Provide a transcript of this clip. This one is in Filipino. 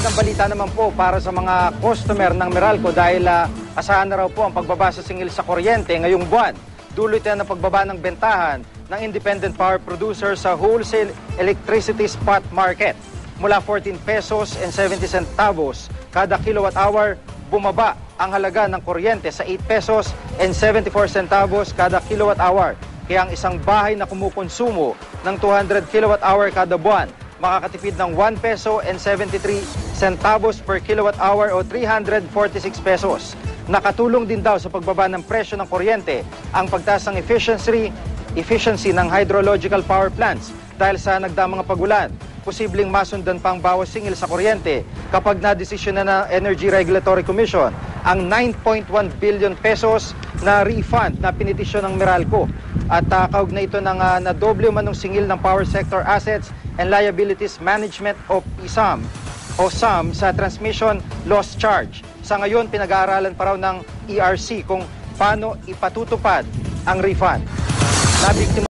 Magandang balita naman po para sa mga customer ng Meralco dahil ah, asahan na raw po ang pagbaba sa singil sa kuryente ngayong buwan. Dulot yan ng pagbaba ng bentahan ng independent power producer sa wholesale electricity spot market. Mula 14 pesos and 70 centavos kada kilowatt hour, bumaba ang halaga ng kuryente sa 8 pesos and 74 centavos kada kilowatt hour. Kaya ang isang bahay na kumukonsumo ng 200 kilowatt hour kada buwan makakatipid ng 1 peso and 73 centavos per kilowatt hour o 346 pesos. Nakatulong din daw sa pagbaba ng presyo ng kuryente ang pagtaas ng efficiency, efficiency ng hydrological power plants dahil sa nagdaang mga pagulan. Posibleng masundan pa ang bawas singil sa kuryente kapag na-desisyon na ng Energy Regulatory Commission ang 9.1 billion pesos na refund na pinitisyon ng Meralco. At uh, kaugnay ito ng uh, nadoble manong singil ng power sector assets and liabilities management of ISAM o SAM sa transmission loss charge. Sa ngayon, pinag-aaralan pa raw ng ERC kung paano ipatutupad ang refund. Nabiktima